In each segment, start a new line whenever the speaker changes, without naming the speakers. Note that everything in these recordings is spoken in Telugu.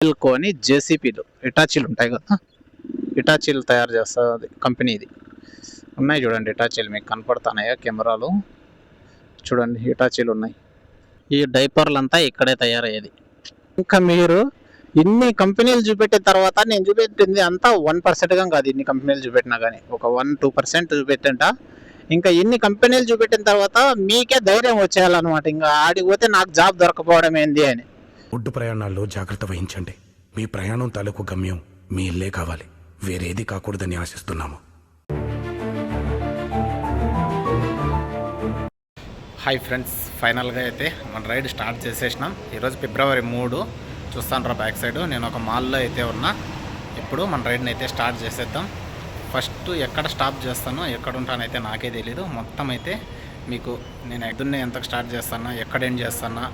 ఎల్కో అని జేసీపీలు ఇటాచీలు ఉంటాయి కదా? ఇటాచీలు తయారు చేస్తుంది కంపెనీ ఇది. ఉన్నాయి చూడండి ఇటాచీలు మీకు కనపడుతున్నాయా కెమెరాలు? చూడండి ఇటాచీలు ఉన్నాయి. ఈ డైపర్లు అంతా ఇక్కడే తయారయ్యేది. ఇంకా మీరు ఇన్ని కంపెనీలు చూపెట్టిన తర్వాత నేను చూపెట్టింది అంతా వన్ పర్సెంట్గా కాదు ఇన్ని కంపెనీలు చూపెట్టినా కానీ. ఒక వన్ టూ పర్సెంట్ చూపెట్టంట. ఇంకా ఇన్ని కంపెనీలు చూపెట్టిన తర్వాత మీకే ధైర్యం వచ్చేయాలన్నమాట. ఇంకా ఆడికి పోతే నాకు జాబ్ దొరకపోవడం ఏంది అని.
ఒడ్డు ప్రయాణాల్లో జాగ్రత్త వహించండి. మీ ప్రయాణం తాలూకు గమ్యం మీ ఇల్లే కావాలి. వేరేది కాకూడదని ఆశిస్తున్నాము.
హాయ్ ఫ్రెండ్స్ ఫైనల్గా అయితే మన రైడ్ స్టార్ట్ చేసేసినాం. ఈరోజు ఫిబ్రవరి మూడు చూస్తాను రా బ్యాక్ సైడ్ నేను ఒక మాల్లో అయితే ఉన్నా. ఇప్పుడు మన రైడ్ని అయితే స్టార్ట్ చేసేద్దాం. ఫస్ట్ ఎక్కడ స్టాప్ చేస్తానో ఎక్కడ ఉంటానైతే నాకే తెలీదు. మొత్తం అయితే మీకు నేను ఎదున్నే ఎంతకు స్టార్ట్ చేస్తానా ఎక్కడ ఎండ్ చేస్తానా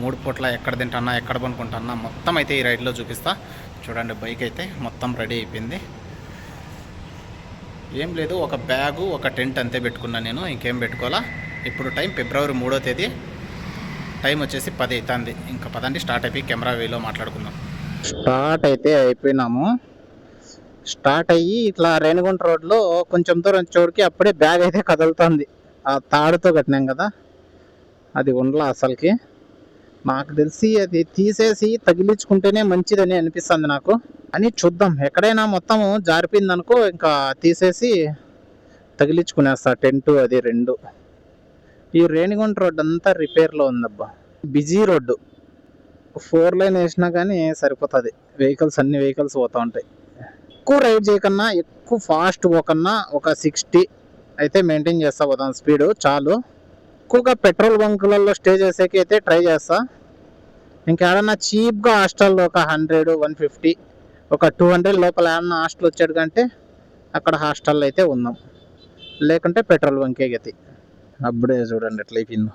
మూడు పూట్ల ఎక్కడ తింటానా ఎక్కడ పనుకుంటానా మొత్తం అయితే ఈ రైడ్లో చూపిస్తా. చూడండి బైక్ అయితే మొత్తం రెడీ అయిపోయింది. ఏం లేదు ఒక బ్యాగు ఒక టెంట్ అంతే పెట్టుకున్నాను నేను ఇంకేం పెట్టుకోవాలా? ఇప్పుడు టైం ఫిబ్రవరి మూడో తేదీ. టైం వచ్చేసి పది అవుతుంది ఇంకా పదండి స్టార్ట్ అయిపోయి కెమెరా వేలో మాట్లాడుకుందాం. స్టార్ట్ అయితే అయిపోయినాము. స్టార్ట్ అయ్యి ఇట్లా రేణిగుంట రోడ్లో కొంచెం దూరం చోటుకి అప్పుడే బ్యాగ్ అయితే కదులుతుంది. ఆ తాడుతో కట్టినాం కదా అది ఉండలా అసలుకి. నాకు తెలిసి అది తీసేసి తగిలించుకుంటేనే మంచిదని అనిపిస్తుంది నాకు. అని చూద్దాం. ఎక్కడైనా మొత్తం జారిపోయింది అనుకో ఇంకా తీసేసి తగిలించుకునేస్తా. టెంట్ అది రెండు. ఈ రేణిగుంట రోడ్డు అంతా రిపేర్లో ఉందబ్బా. Busy road. ఫోర్ లైన్ వేసినా కానీ సరిపోతుంది. వెహికల్స్ అన్ని వెహికల్స్ పోతూ ఉంటాయి. ఎక్కువ రైడ్ చేయకన్నా ఎక్కువ ఫాస్ట్ పోకన్నా ఒక సిక్స్టీ అయితే మెయింటైన్ చేస్తా పోతాం స్పీడు చాలు. ఎక్కువగా పెట్రోల్ బంకులలో స్టే చేసేకి అయితే ట్రై చేస్తా. ఇంకేడన్నా చీప్గా హాస్టల్లో ఒక హండ్రెడ్ వన్ ఫిఫ్టీ ఒక టూ హండ్రెడ్ లోపల ఏమన్నా హాస్టల్ వచ్చాడు కంటే అక్కడ హాస్టల్లో అయితే ఉన్నాం లేకుంటే పెట్రోల్ బంకే గతి. అప్పుడే చూడండి ఎట్లా అయిపోయిందో.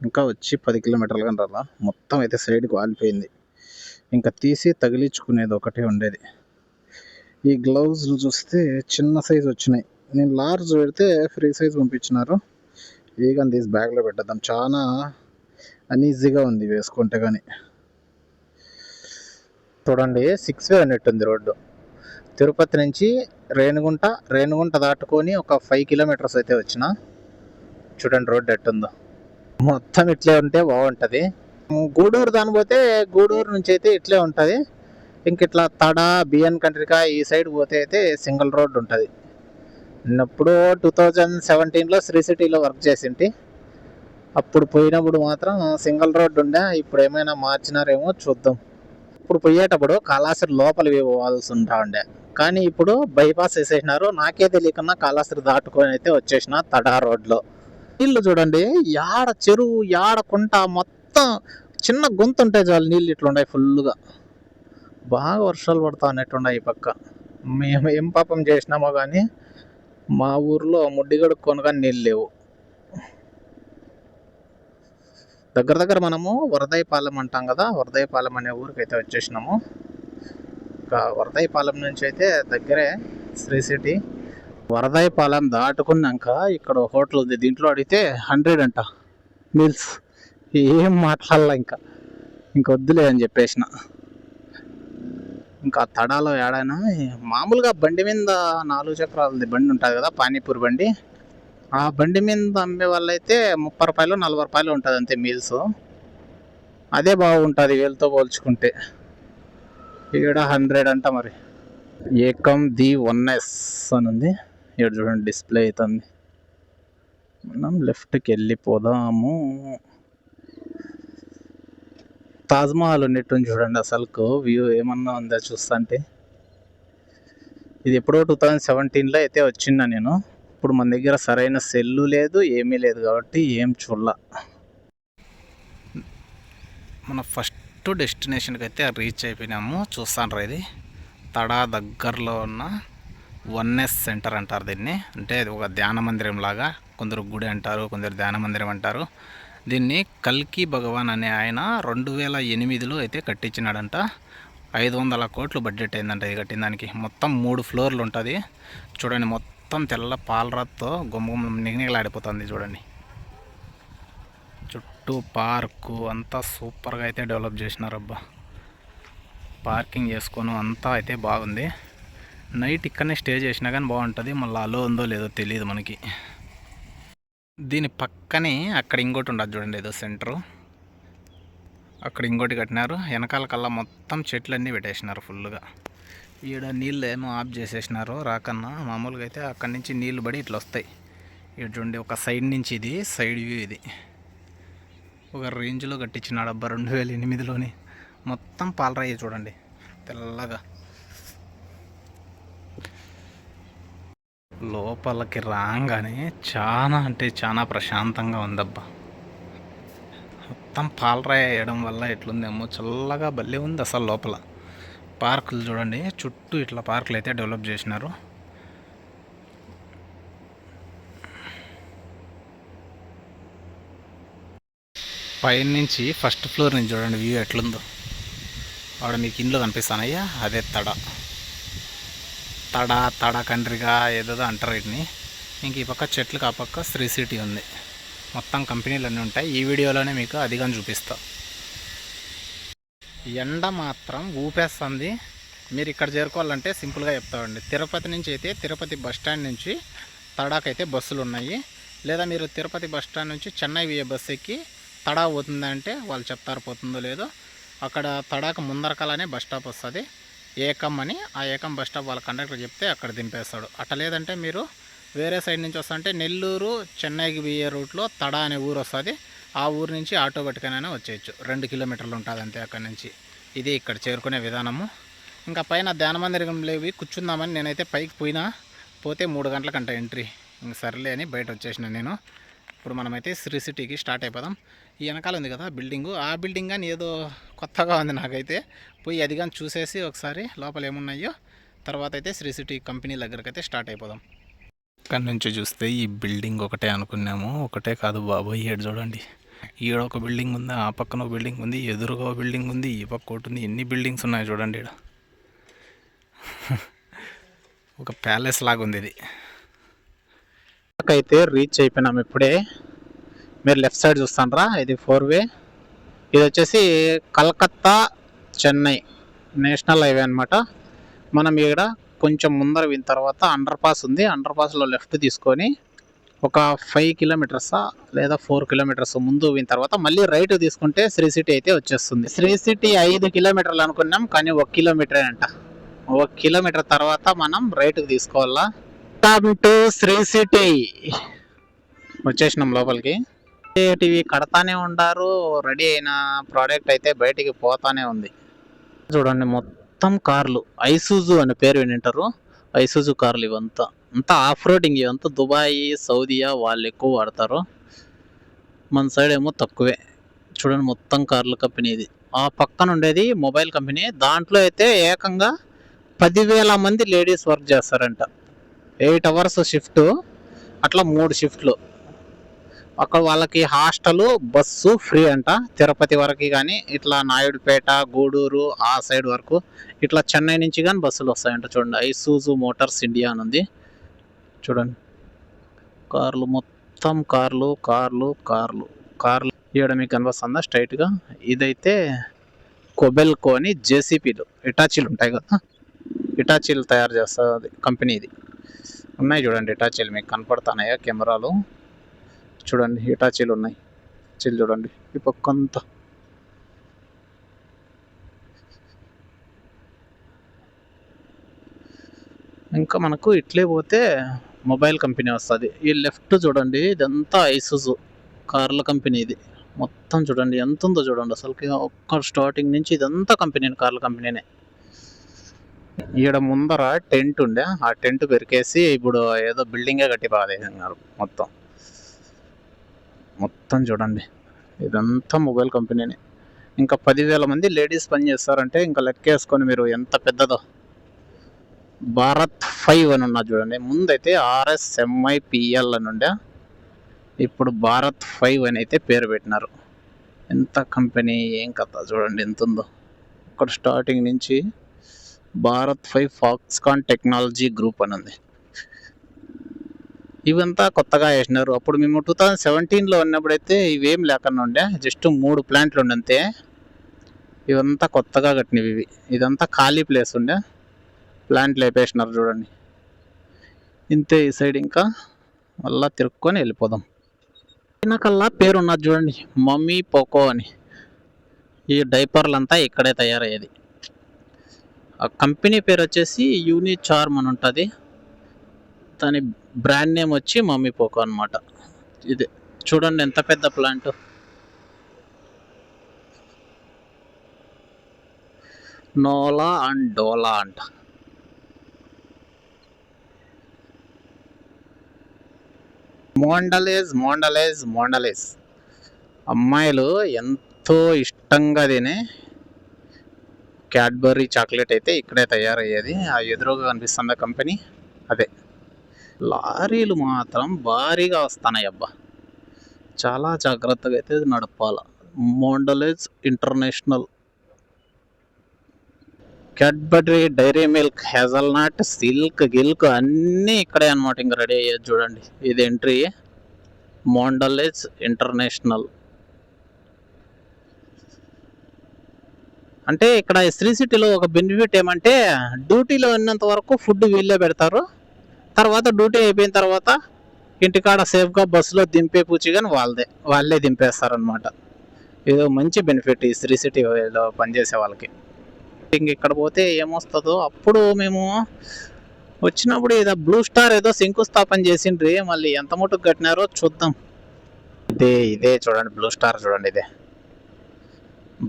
ఇంకా వచ్చి పది కిలోమీటర్లు కానీ రాలా. మొత్తం అయితే సైడ్కి వాలిపోయింది. ఇంకా తీసి తగిలించుకునేది ఒకటే ఉండేది. ఈ గ్లౌజులు చూస్తే చిన్న సైజు వచ్చినాయి. నేను లార్జ్ పెడితే ఫ్రీ సైజ్ పంపించినారు. వేగం తీసి బ్యాగ్లో పెట్టద్దాం. చాలా అన్ఈజీగా ఉంది వేసుకుంటే కానీ చూడండి సిక్స్ వే ఉన్నట్టుంది రోడ్డు. తిరుపతి నుంచి రేణుగుంట రేణుగుంట దాటుకొని ఒక ఫైవ్ కిలోమీటర్స్ అయితే వచ్చిన. చూడండి రోడ్డు ఎట్టుందో మొత్తం ఇట్లే ఉంటే బాగుంటుంది. గూడూరు దాని పోతే గూడూరు నుంచి అయితే ఇట్లే ఉంటుంది. ఇంక ఇట్లా తడ బిఎన్ కంట్రికా ఈ సైడ్ పోతే అయితే సింగిల్ రోడ్డు ఉంటుంది. ఉన్నప్పుడు టూ థౌజండ్ సెవెంటీన్లో శ్రీ సిటీలో వర్క్ చేసింటి. అప్పుడు పోయినప్పుడు మాత్రం సింగిల్ రోడ్డు ఉండే. ఇప్పుడు ఏమైనా మార్చినారేమో చూద్దాం. ఇప్పుడు పోయేటప్పుడు కాళాస్త్రి లోపలికి పోవాల్సి ఉంటా ఉండే. కానీ ఇప్పుడు బైపాస్ వేసేసినారు నాకే తెలియకుండా కాళాస్త్రి దాటుకొని అయితే వచ్చేసిన తడా రోడ్లో నీళ్ళు చూడండి యాడ చెరువు యాడ కుంట మొత్తం చిన్న గొంతు ఉంటాయి చాలు నీళ్ళు ఇట్లున్నాయి ఫుల్గా బాగా వర్షాలు పడతా ఉన్నట్టున్నాయి ఈ పక్క. మేము ఏం పాపం చేసినామో కానీ మా ఊర్లో ముడ్డి కొనగానే నీళ్ళు లేవు. దగ్గర దగ్గర మనము వరదైపాలెం అంటాం కదా వరదైపాలెం అనే ఊరికి అయితే వచ్చేసినాము. ఇంకా వరదైపాలెం నుంచి అయితే దగ్గరే శ్రీ సిటీ. వరదైపాలెం దాటుకున్నాక ఇక్కడ హోటల్ ఉంది దీంట్లో అడిగితే హండ్రెడ్ అంట మీల్స్. ఏం మాట్లాడాల ఇంకా. ఇంక వద్దులే అని చెప్పేసిన. ఇంకా తడాలో ఏడైనా మామూలుగా బండి మీద నాలుగు చక్రాలది బండి ఉంటుంది కదా పానీపూరి బండి. ఆ బండి మీద అమ్మే వాళ్ళైతే ముప్పై రూపాయలు నలభై రూపాయలు ఉంటుంది అంతే మీల్స్. అదే బాగుంటుంది వీళ్ళతో పోల్చుకుంటే. ఈడ హండ్రెడ్ అంట మరి. ఏకం ది వన్ ఎస్ అని ఉంది ఇక్కడ చూడండి డిస్ప్లే అవుతుంది మనం లెఫ్ట్కి వెళ్ళిపోదాము. తాజ్మహల్ ఉన్నట్టుంది చూడండి అసలుకు. వ్యూ ఏమన్నా ఉందా చూస్తుంటే? ఇది ఎప్పుడో టూ థౌజండ్ సెవెంటీన్లో అయితే వచ్చిందా నేను. ఇప్పుడు మన దగ్గర సరైన సెల్లు లేదు ఏమీ లేదు కాబట్టి ఏం చూడలా. మన ఫస్ట్ డెస్టినేషన్కి అయితే రీచ్ అయిపోయినాము. చూస్తాను ఇది. తడా దగ్గరలో ఉన్న వన్నెస్ సెంటర్ అంటారు దీన్ని. అంటే ఇది ఒక ధ్యాన మందిరం లాగా కొందరు గుడి అంటారు కొందరు ధ్యాన మందిరం అంటారు. దీన్ని కల్కి భగవాన్ అనే ఆయన రెండు వేల ఎనిమిదిలో అయితే కట్టించినాడంట. ఐదు వందల కోట్లు బడ్జెట్ అయిందంట ఇది కట్టిన దానికి. మొత్తం మూడు ఫ్లోర్లు ఉంటుంది. చూడండి మొత్తం తెల్ల పాలరాతో గుమ్మ నిగనిగలాడిపోతుంది చూడండి. చుట్టూ పార్కు అంతా సూపర్గా అయితే డెవలప్ చేసినారబ్బా. పార్కింగ్ చేసుకొని అంతా అయితే బాగుంది. నైట్ ఇక్కడనే స్టే చేసినా కానీ బాగుంటుంది. మళ్ళీ అలో ఉందో లేదో తెలియదు మనకి. దీని పక్కనే అక్కడ ఇంకోటి ఉండదు చూడండి ఏదో సెంటరు. అక్కడ ఇంకోటి కట్టినారు. వెనకాల కల్లా మొత్తం చెట్లన్నీ పెట్టేసినారు ఫుల్గా ఈడ నీళ్ళు ఏమో ఆఫ్ చేసేసినారు రాకన్నా. మామూలుగా అయితే అక్కడి నుంచి నీళ్ళు పడి ఇట్లా వస్తాయి. ఇటు చూడండి ఒక సైడ్ నుంచి ఇది సైడ్ వ్యూ ఇది. ఒక రేంజ్లో కట్టించినాడు అబ్బా రెండు వేల ఎనిమిదిలోని. మొత్తం పాలరాయి చూడండి తెల్లగా. లోపలికి రాగానే చాలా అంటే చాలా ప్రశాంతంగా ఉందబ్బా. మొత్తం పాలరాయి వేయడం వల్ల ఎట్లుందేమో చల్లగా భలే ఉంది అసలు లోపల. పార్కులు చూడండి చుట్టూ ఇట్లా పార్కులు అయితే డెవలప్ చేసినారు. పైన నుంచి ఫస్ట్ ఫ్లోర్ నుంచి చూడండి వ్యూ ఎట్లుందో. ఆడ మీకు ఇండ్లు కనిపిస్తానయ్యా అదే తడ. తడ తడ కండ్రిగా ఏదేదో అంటారు వీటిని. ఇంక ఈ పక్క చెట్లకు ఆ పక్క శ్రీ సిటీ ఉంది. మొత్తం కంపెనీలు అన్నీ ఉంటాయి. ఈ వీడియోలోనే మీకు అదిగా చూపిస్తా. ఎండ మాత్రం ఊపేస్తుంది. మీరు ఇక్కడ చేరుకోవాలంటే సింపుల్గా చెప్తామండి. తిరుపతి నుంచి అయితే తిరుపతి బస్ స్టాండ్ నుంచి తడాకైతే బస్సులు ఉన్నాయి. లేదా మీరు తిరుపతి బస్ స్టాండ్ నుంచి చెన్నై విఏ బస్ ఎక్కి తడా పోతుందంటే వాళ్ళు చెప్తారు పోతుందో లేదో అక్కడ తడాక ముందరకాలనే బస్ స్టాప్ వస్తుంది. ఏకం అని ఆ ఏకం బస్ స్టాప్ వాళ్ళ కండక్టర్ చెప్తే అక్కడ దింపేస్తాడు. అట్లా లేదంటే మీరు వేరే సైడ్ నుంచి వస్తుంటే నెల్లూరు చెన్నైకి పోయే రూట్లో తడ అనే ఊరు వస్తుంది. ఆ ఊరు నుంచి ఆటో పట్టుకనైనా వచ్చేయచ్చు. రెండు కిలోమీటర్లు ఉంటుంది అంతే అక్కడి నుంచి. ఇది ఇక్కడ చేరుకునే విధానము. ఇంకా పైన ధ్యాన లేవి కూర్చుందామని నేనైతే పైకి పోయినా పోతే మూడు గంటలకంట ఎంట్రీ. ఇంక సర్లే అని బయట వచ్చేసిన నేను. ఇప్పుడు మనమైతే శ్రీ సిటీకి స్టార్ట్ అయిపోదాం. ఈ వెనకాల ఉంది కదా బిల్డింగు. ఆ బిల్డింగ్ కానీ ఏదో కొత్తగా ఉంది నాకైతే. పోయి అది కానీ చూసేసి ఒకసారి లోపల ఏమున్నాయో తర్వాత అయితే శ్రీ సిటీ కంపెనీ దగ్గరికి అయితే స్టార్ట్ అయిపోదాం. ఇక్కడ నుంచి చూస్తే ఈ బిల్డింగ్ ఒకటే అనుకున్నాము. ఒకటే కాదు బాబోయ్ ఏడు చూడండి. ఈడ ఒక బిల్డింగ్ ఉంది ఆ పక్కన ఒక బిల్డింగ్ ఉంది ఎదురుగా ఒక బిల్డింగ్ ఉంది ఈ పక్క ఒకటి ఉంది. ఎన్ని బిల్డింగ్స్ ఉన్నాయి చూడండి ఈడ. ఒక ప్యాలెస్ లాగా ఉంది ఇది. అయితే రీచ్ అయిపోయినాం ఇప్పుడే. మీరు లెఫ్ట్ సైడ్ చూస్తానరా ఇది ఫోర్ వే ఇది వచ్చేసి కలకత్తా చెన్నై నేషనల్ హైవే అనమాట మనం ఇక్కడ కొంచెం ముందర విన్న తర్వాత అండర్ పాస్ ఉంది. అండర్ పాస్లో లెఫ్ట్ తీసుకొని ఒక ఫైవ్ కిలోమీటర్సా లేదా ఫోర్ కిలోమీటర్స్ ముందు విన్న తర్వాత మళ్ళీ రైట్ తీసుకుంటే శ్రీ సిటీ అయితే వచ్చేస్తుంది. శ్రీ సిటీ ఐదు కిలోమీటర్లు అనుకున్నాం కానీ ఒక కిలోమీటరే అంట. ఒక కిలోమీటర్ తర్వాత మనం రైట్కి తీసుకోవాలా? Come to Sri City. వచ్చేసినాం లోపలికి. టీవీ కడతానే ఉండారు రెడీ అయిన ప్రోడక్ట్ అయితే బయటికి పోతానే ఉంది. చూడండి మొత్తం కార్లు ఐసూజు అనే పేరు వినింటారు. ఐసూజు కార్లు ఇవంతా. అంతా ఆఫ్ రోడింగ్ ఇవంతా దుబాయ్ సౌదియా వాళ్ళు ఎక్కువ వాడతారు. మన సైడ్ ఏమో తక్కువే. చూడండి మొత్తం కార్ల కంపెనీ ఇది. ఆ పక్కన ఉండేది మొబైల్ కంపెనీ. దాంట్లో అయితే ఏకంగా పదివేల మంది లేడీస్ వర్క్ చేస్తారంట. ఎయిట్ అవర్స్ షిఫ్ట్ అట్లా మూడు షిఫ్ట్లు. అక్కడ వాళ్ళకి హాస్టల్ బస్సు ఫ్రీ అంట. తిరుపతి వరకు కానీ ఇట్లా నాయుడుపేట గూడూరు ఆ సైడ్ వరకు ఇట్లా చెన్నై నుంచి కానీ బస్సులు వస్తాయంట చూడండి. ఐసూజు మోటార్స్ ఇండియా అని ఉంది చూడండి. కార్లు మొత్తం కార్లు కార్లు కార్లు. కార్లు ఇవ్వడం మీకు కనిపిస్తుందా స్ట్రైట్గా? ఇదైతే కొబెల్కో అని జేసీపీలు ఇటాచీలు ఉంటాయి కదా? ఇటాచీలు తయారు చేస్తుంది కంపెనీ ఇది. ఉన్నాయి చూడండి ఇటాచీలు మీకు కనపడుతున్నాయా కెమెరాలు? చూడండి ఇటాచీలు ఉన్నాయి. చీలు చూడండి ఈ పక్కంతా ఇంకా మనకు ఇట్లే పోతే మొబైల్ కంపెనీ వస్తుంది. ఈ లెఫ్ట్ చూడండి ఇదంతా ఐసుజు కార్ల కంపెనీ ఇది. మొత్తం చూడండి ఎంత ఉందో చూడండి అసలుకి. ఒక్క స్టార్టింగ్ నుంచి ఇదంతా కంపెనీ కార్ల కంపెనీనే. ఈడ ముందర టెంట్ ఉండే ఆ టెంట్ పెరికేసి ఇప్పుడు ఏదో బిల్డింగే కట్టి పారేసినారు మొత్తం. మొత్తం చూడండి. ఇదంతా మొబైల్ కంపెనీనే. ఇంకా పదివేల మంది లేడీస్ పని చేస్తారంటే ఇంకా లెక్కేసుకొని మీరు ఎంత పెద్దదో. భారత్ ఫైవ్ అని ఉన్నది చూడండి. ముందైతే ఆర్ఎస్ఎంఐ పిఎల్ అని ఉండే. ఇప్పుడు భారత్ ఫైవ్ అని అయితే పేరు పెట్టినారు. ఎంత కంపెనీ ఏం కథ చూడండి ఎంత ఉందో ఇక్కడ స్టార్టింగ్ నుంచి Bharat five Foxconn technology group అని ఉంది. ఇవంతా కొత్తగా వేసినారు. అప్పుడు మేము టూ థౌజండ్ సెవెంటీన్లో ఉన్నప్పుడైతే ఇవేం లేకుండా ఉండే. జస్ట్ మూడు ప్లాంట్లు ఉండంతే ఇవంతా కొత్తగా కట్టినవి ఇవి. ఇదంతా ఖాళీ ప్లేస్ ఉండే. ప్లాంట్లు లేపేసినారు చూడండి. ఇంతే ఈ సైడ్ ఇంకా. మళ్ళా తిరుక్కొని వెళ్ళిపోదాం. కల్లా పేరు ఉన్నది చూడండి. మమ్మీ పోకో అని. ఈ డైపర్లంతా ఇక్కడే తయారయ్యేది. ఆ కంపెనీ పేరు వచ్చేసి యూని చార్మ్ అని ఉంటుంది. దాని బ్రాండ్ నేమ్ వచ్చి మమ్మీ పోకో అనమాట ఇది చూడండి ఎంత పెద్ద ప్లాంట్. నోలా అండ్ డోలా అంట. మోండలేజ్ మోండలేజ్ మోండలేజ్. అమ్మాయిలు ఎంతో ఇష్టంగా తినే క్యాడ్బరీ చాక్లెట్ అయితే ఇక్కడే తయారయ్యేది. ఆ ఎదురుగా కనిపిస్తుంది కంపెనీ అదే. లారీలు మాత్రం భారీగా వస్తున్నాయి అబ్బా చాలా జాగ్రత్తగా అయితే నడపాల. Mondelez International Cadbury Dairy Milk hazelnut Silk గిల్క్ అన్నీ ఇక్కడే అనమాట ఇంకా రెడీ అయ్యేది చూడండి. ఇది ఎంట్రీ మోండలేజ్ ఇంటర్నేషనల్ అంటే ఇక్కడ శ్రీ సిటీలో ఒక బెనిఫిట్ ఏమంటే డ్యూటీలో ఉన్నంత వరకు ఫుడ్ వీళ్ళే పెడతారు. తర్వాత డ్యూటీ అయిపోయిన తర్వాత ఇంటికాడ సేఫ్గా బస్సులో దింపే పూచి కానీ వాళ్ళదే. వాళ్ళే దింపేస్తారనమాట ఏదో మంచి బెనిఫిట్ ఈ శ్రీ సిటీలో పనిచేసే వాళ్ళకి. ఇంక ఇక్కడ పోతే ఏమొస్తుందో అప్పుడు మేము వచ్చినప్పుడు ఏదో బ్లూ స్టార్ ఏదో శంకుస్థాపన చేసిండ్రి మళ్ళీ ఎంత మటుకు కట్టినారో చూద్దాం. ఇదే ఇదే చూడండి బ్లూ స్టార్ చూడండి ఇదే.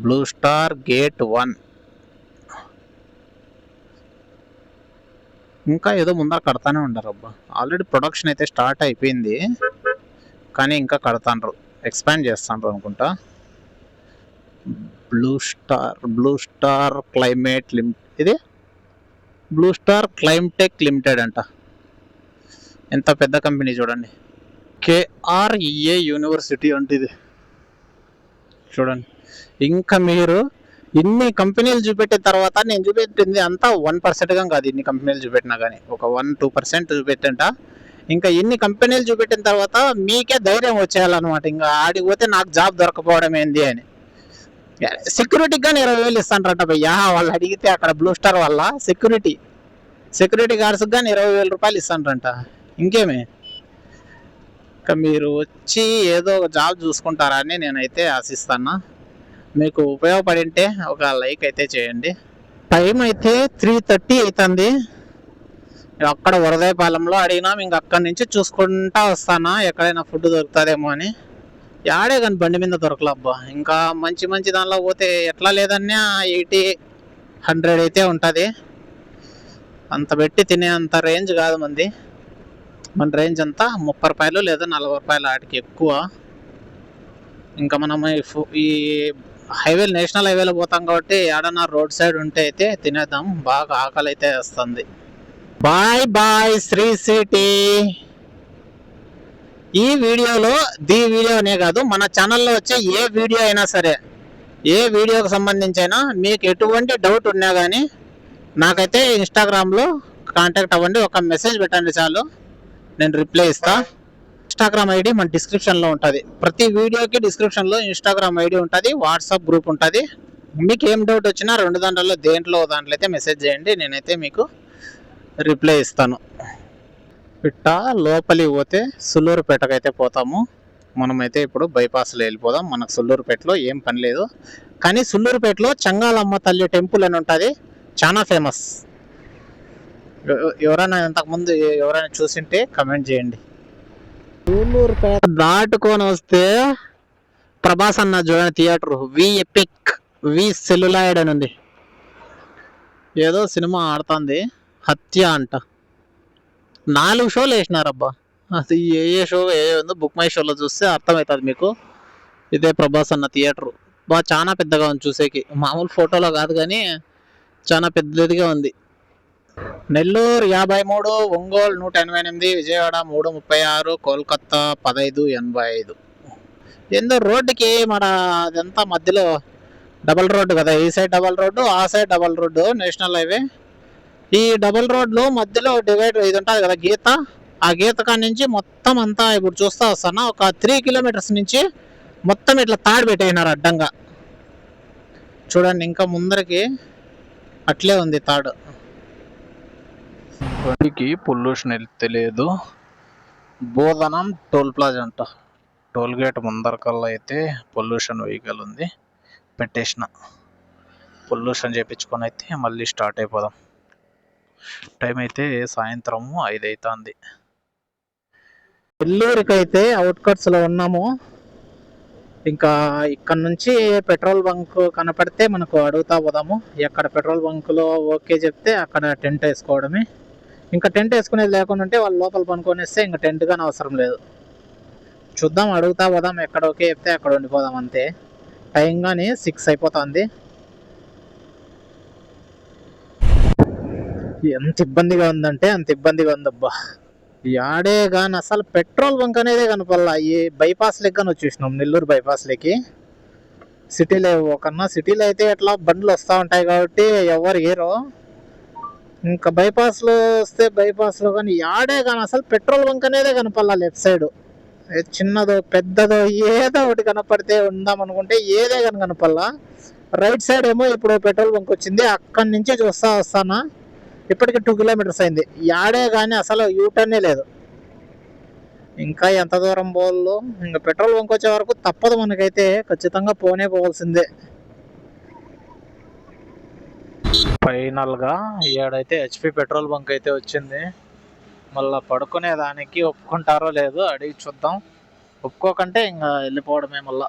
Blue Star gate one. ఇంకా ఏదో ముందర కడతానే ఉండరు అబ్బా. ఆల్రెడీ ప్రొడక్షన్ అయితే స్టార్ట్ అయిపోయింది. కానీ ఇంకా కడతాండ్రు. ఎక్స్పాండ్ చేస్తాండ్రు అనుకుంటా. Blue Star Blue Star climate లిమ్ ఇది? బ్లూ స్టార్ క్లైమ్టెక్ లిమిటెడ్ అంట. ఎంత పెద్ద కంపెనీ చూడండి. కేఆర్ఈఏ యూనివర్సిటీ అంటే ఇది. చూడండి. ఇంకా మీరు ఇన్ని కంపెనీలు చూపెట్టిన తర్వాత నేను చూపెట్టింది అంతా వన్ పర్సెంట్గా కాదు ఇన్ని కంపెనీలు చూపెట్టినా కానీ ఒక వన్ టూ పర్సెంట్ చూపెట్టంట. ఇంకా ఇన్ని కంపెనీలు చూపెట్టిన తర్వాత మీకే ధైర్యం వచ్చేయాలన్నమాట. ఇంకా ఆడికి పోతే నాకు జాబ్ దొరకపోవడం ఏంది అని. సెక్యూరిటీ కానీ ఇరవై వేలు ఇస్తాంటారట భయ్యా. వాళ్ళు అడిగితే అక్కడ బ్లూ స్టార్ వల్ల సెక్యూరిటీ సెక్యూరిటీ గార్డ్స్కి కానీ ఇరవై వేల రూపాయలు ఇస్తాంటారంట ఇంకేమి? ఇంకా మీరు వచ్చి ఏదో ఒక జాబ్ చూసుకుంటారా అని నేనైతే ఆశిస్తాను మీకు ఉపయోగపడింటే ఒక లైక్ అయితే చేయండి. టైం అయితే త్రీ థర్టీ అవుతుంది అక్కడ వరదాయపాలెంలో అడిగినాం ఇంక అక్కడి నుంచి చూసుకుంటా వస్తానా ఎక్కడైనా ఫుడ్ దొరుకుతుందేమో అని. యాడే కానీ బండి మీద దొరకలబ్బా ఇంకా మంచి మంచి దానిలో పోతే ఎట్లా లేదన్నా ఎయిటీ హండ్రెడ్ అయితే ఉంటుంది. అంత పెట్టి తినే అంత రేంజ్ కాదు మంది. మన రేంజ్ అంతా ముప్పై రూపాయలు లేదా నలభై రూపాయలు వాటికి ఎక్కువ. ఇంకా మనం ఈ హైవేలు హైవే నేషనల్ హైవేలో పోతాం కాబట్టి ఏడన్నా రోడ్ సైడ్ ఉంటే అయితే తినేద్దాం. బాగా ఆకలి అయితే వస్తుంది. Bye bye Sri City. ఈ వీడియోలో ది వీడియోనే కాదు మన ఛానల్లో వచ్చే ఏ వీడియో అయినా సరే ఏ వీడియోకి సంబంధించి అయినా మీకు ఎటువంటి డౌట్ ఉన్నా కానీ నాకైతే ఇన్స్టాగ్రామ్లో కాంటాక్ట్ అవ్వండి. ఒక మెసేజ్ పెట్టండి చాలు. నేను రిప్లై ఇస్తాను ఇన్స్టాగ్రామ్ ఐడి మన డిస్క్రిప్షన్లో ఉంటుంది. ప్రతి వీడియోకి డిస్క్రిప్షన్లో ఇన్స్టాగ్రామ్ ఐడి ఉంటుంది వాట్సాప్ గ్రూప్ ఉంటుంది. మీకు ఏం డౌట్ వచ్చినా రెండు దాంట్లో దేంట్లో దాంట్లో అయితే మెసేజ్ చేయండి నేనైతే మీకు రిప్లై ఇస్తాను. పిట్ట లోపలికి పోతే సుల్లూరుపేటకు అయితే పోతాము. మనమైతే ఇప్పుడు బైపాస్లో వెళ్ళిపోదాం. మనకు సుల్లూరుపేటలో ఏం పని లేదు. కానీ సుల్లూరుపేటలో చంగాలమ్మ తల్లి టెంపుల్ అని ఉంటుంది. చాలా ఫేమస్. ఎవరైనా ఇంతకుముందు ఎవరైనా చూసింటే కమెంట్ చేయండి. దాటుకొని వస్తే ప్రభాస్ అన్న చూడండి theatre. V Epic V Celluloid అని ఉంది. ఏదో సినిమా ఆడుతుంది. హత్య అంట. నాలుగు షోలు వేసినారబ్బా. అది ఏ ఏ షో ఏ ఉందో బుక్ మై షోలో చూస్తే అర్థమవుతుంది మీకు. ఇదే ప్రభాస్ అన్న థియేటర్. బాగా చాలా పెద్దగా ఉంది చూసేకి. మామూలు ఫోటోలో కాదు కానీ చాలా పెద్దదిగా ఉంది. నెల్లూరు యాభై మూడు ఒంగోలు నూట ఎనభై ఎనిమిది విజయవాడ మూడు ముప్పై ఆరు కోల్కత్తా పదహైదు ఎనభై ఐదు. ఏందో రోడ్డుకి మన అదంతా మధ్యలో డబల్ రోడ్డు కదా ఈ సైడ్ డబల్ రోడ్డు ఆ side double road national highway. ఈ డబల్ రోడ్లో మధ్యలో డివైడ్ ఇది ఉంటుంది కదా గీత. ఆ గీత కాడ నుంచి మొత్తం అంతా ఇప్పుడు చూస్తా వస్తాను ఒక త్రీ కిలోమీటర్స్ నుంచి మొత్తం ఇట్లా తాడు పెట్టేసినారు అడ్డంగా. చూడండి ఇంకా ముందరికి అట్లే ఉంది తాడు. బండికి పొల్యూషన్ తెలియదు. బోధనం టోల్ ప్లాజా అంట. టోల్ గేట్ ముందరకల్లా అయితే పొల్యూషన్ వెహికల్ ఉంది. పెట్టేసిన. పొల్యూషన్ చేయించుకొని అయితే మళ్ళీ స్టార్ట్ అయిపోదాం. టైం అయితే సాయంత్రము ఐదు అవుతుంది నెల్లూరుకి అయితే అవుట్కట్స్లో ఉన్నాము. ఇంకా ఇక్కడ నుంచి పెట్రోల్ బంక్ కనపడితే మనకు అడుగుతా పోదాము. ఎక్కడ పెట్రోల్ బంకులో ఓకే చెప్తే అక్కడ టెంట్ వేసుకోవడమే. ఇంకా టెంట్ వేసుకునేది లేకుండా ఉంటే వాళ్ళు లోపల పనుకొనేస్తే ఇంకా టెంట్ కానీ అవసరం లేదు. చూద్దాం అడుగుతా పోదాం ఎక్కడ ఓకే చెప్తే అక్కడ ఉండిపోదాం అంతే. టైం కానీ సిక్స్ అయిపోతుంది. ఎంత ఇబ్బందిగా ఉందంటే అంత ఇబ్బందిగా ఉందబ్బా. యాడే కానీ అసలు పెట్రోల్ బంక్ అనేది కనపల్లా ఈ బైపాస్ లెక్క వచ్చేసినాం నెల్లూరు బైపాస్ లెక్కి? సిటీలో ఒకన్నా సిటీలో అయితే ఎట్లా బండ్లు వస్తూ ఉంటాయి కాబట్టి ఎవరు ఏరో. ఇంకా బైపాస్లో వస్తే బైపాస్లో కానీ యాడే కానీ అసలు పెట్రోల్ బంక్ అనేదే కనపల్లా లెఫ్ట్ సైడ్. చిన్నదో పెద్దదో ఏదో ఒకటి కనపడితే ఉందాం అనుకుంటే ఏదే కానీ కనపల్లా రైట్ సైడ్ ఏమో ఇప్పుడు పెట్రోల్ బంక్ వచ్చింది అక్కడి నుంచి చూస్తా వస్తానా? ఇప్పటికి టూ కిలోమీటర్స్ అయింది. యాడే కానీ అసలు యూటర్నే లేదు. ఇంకా ఎంత దూరం పోవాలో? ఇంకా పెట్రోల్ బంక్ వచ్చే వరకు తప్పదు మనకైతే ఖచ్చితంగా పోనే పోవాల్సిందే. ఫైనల్గా ఏడైతే హెచ్పి పెట్రోల్ బంక్ అయితే వచ్చింది. మళ్ళా పడుకునే దానికి ఒప్పుకుంటారో లేదో అడిగి చూద్దాం. ఒప్పుకోకంటే ఇంకా వెళ్ళిపోవడమే మళ్ళా.